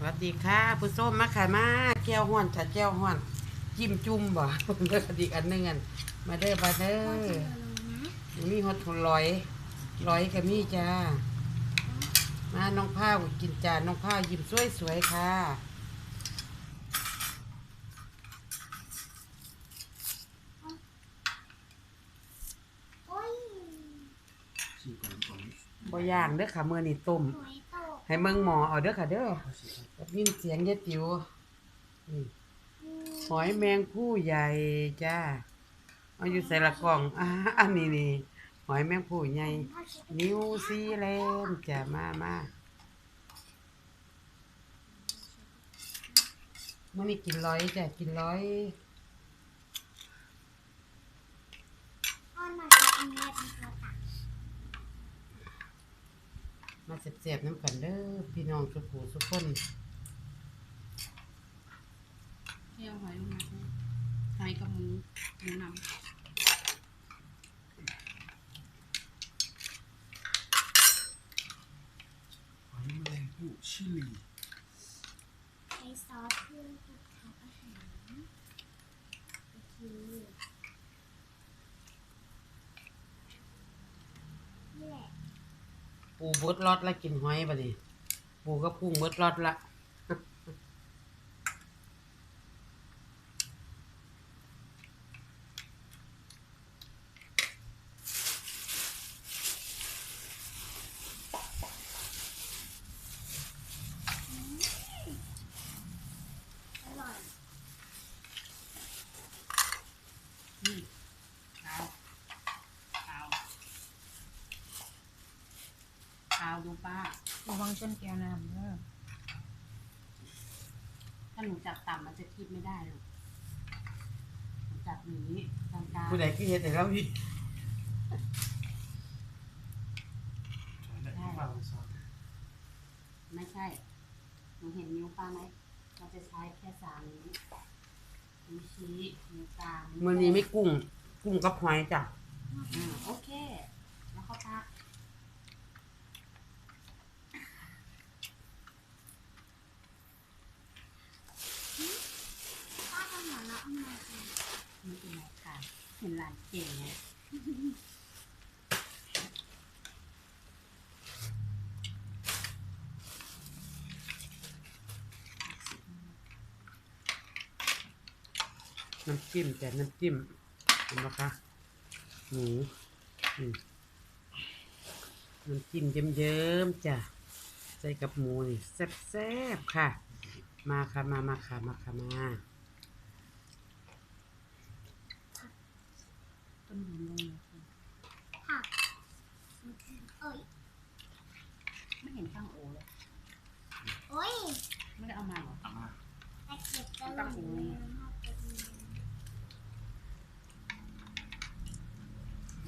สวัสดีค่ะ ผู้ส้มมาขายมาแก้วห้อนฉัดแก้วห้อน จิ้มจุ่มบ่เด้ออีกอันหนึงอันมาเด้อมาเด้อมีฮอตทุนร้อยร้อยก็มีจ้ามาน้องผ้าวกินจานน้องผ้าวยิ้มสวยสวยๆค่ะฉีกก่อนก่อนบ่ย่างเด้อค่ะมื้อนี้ต้ม ให้เมืองหมอเอาเด้อค่ะเด้อได้ยินเสียงยายติ๋วนี่หอยแมงผู้ใหญ่จ้าเอาอยู่ใส่ละกล่องอ่าอันนี้นี่หอยแมงผู้ใหญ่ นิวซีแลนด์จะมามามื่อนี้กินร้อยจ้ะกินร้อย มาเสียบๆน้ำกันเด้อพี่น้องสุขูสุกคนเที่ยวหอยลงมาด้วยหอยกับหมูหมูนหอยแมลงภู่ชิลีใช้ซอสเพื่อทำอาหารก็คือนี่แหละ ปูเบิดรอดละกินหอยบัดนี้ปูก็พุ่งเบิดรอดละ อร่อยำอืมข้าวข้าวข้าวดูป้า ระวังชนแก้วน้ำเด้อถ้าหนูจับต่ำมันจะคีบไม่ได้หรอกหนูจับอย่างนี้กลางๆ ผู้ใดคือเฮ็ดแต่เราพี่ช้อนและที่ปลาซอสไม่ใช่ หนูเห็นนิ้วป้าไหม เราจะใช้แค่สามนิ้วนิ้วชี้นิ้วกลางวมื้อนี้ไม่กุ้ง กุ้งกับหอยจ้ะอ่าโอเค แล้วก็พัก ป้าทำหมาแล้วเอามาสิ ไม่เป็นไรค่ะ เห็นหลานเก่งไงน้ำจิ้มแต่น้ำจิ้มเห็นปะคะหมูอืมน้ำจิ้มเยิ้มๆจ้ะใส่กับหมูนี่แซ่บๆค่ะ มาค่ะมามาค่ะมาค่ะมา ต้นหอมลงเลยค่ะผักเอ้ยไม่เห็นข้งโอเลยโอ้ยไม่ได้เอามาเหรอเอ่าตะเกียบจะหล่น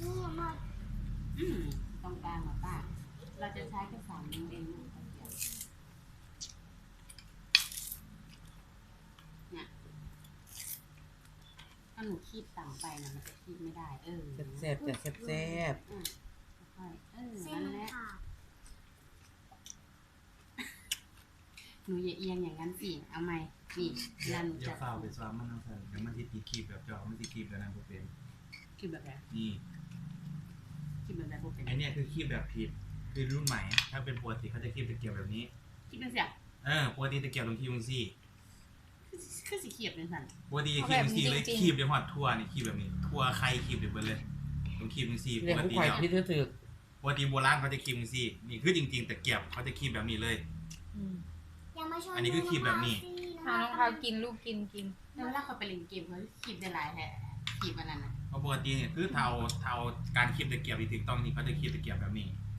นี่มาอืมตรงกลางเหรอป้าเราจะใช้แค่สามนิ้วเองลูกตะเกียบเนี่ย ถ้าหนู คีบต่ำไปนะมันจะคีบไม่ได้ เออแซ่บๆจ้ะแซ่บอืมค่อยๆเออเส้นนั่นมันแหละขาดหนูอย่าเอียงอย่างนั้นสิเอาไหมนี่อย่านั่นอย่าจะเฝ้าไปซ้อมมันต้องใส่เดี๋ยวมันที่ตีคีบแบบจอมันที่คีบแบบนั้นบ่เป็นคีบแบบไหนนี่ คีบแบบไหนพวกเป็นไอเนี่ยคือคีบแบบผิด คือรุ่นใหม่ ถ้าเป็นปกติเขาจะคีบตะเกียบแบบนี้ คีบเป็นเสียงเออปกติตะเกียบตรงคีบตรงซี่ คือสีเขียบเป็นสันปกติจะคีบตรงซี่เลยคีบเดี๋ยวหอดทั่วนี่คีบแบบนี้ทั่วใครคีบเดี๋ยวเบิดเลยตรงคีบตรงซี่ๆปเรียกกผู้ติข่อยแล้วพิษถือปกติโบราณเขาจะคีบตรงซี่นี่คือจริงๆตะเกียบเขาจะคีบแบบนี้เลยอืมอย่ามาชนอันนี้คือคลิปแบบนี้เอาน้องพาวกินลูกกินกินแล้วเวลาเขาไปเล่นเกมเขาคีบได้หลายแท้คีบอันนั้นนะเพราะปกติเนี่ยคือเทาเทาการคีบตะเกียบที่ถูกต้องนี่เขาจะคีบตะเกียบแบบนี้อ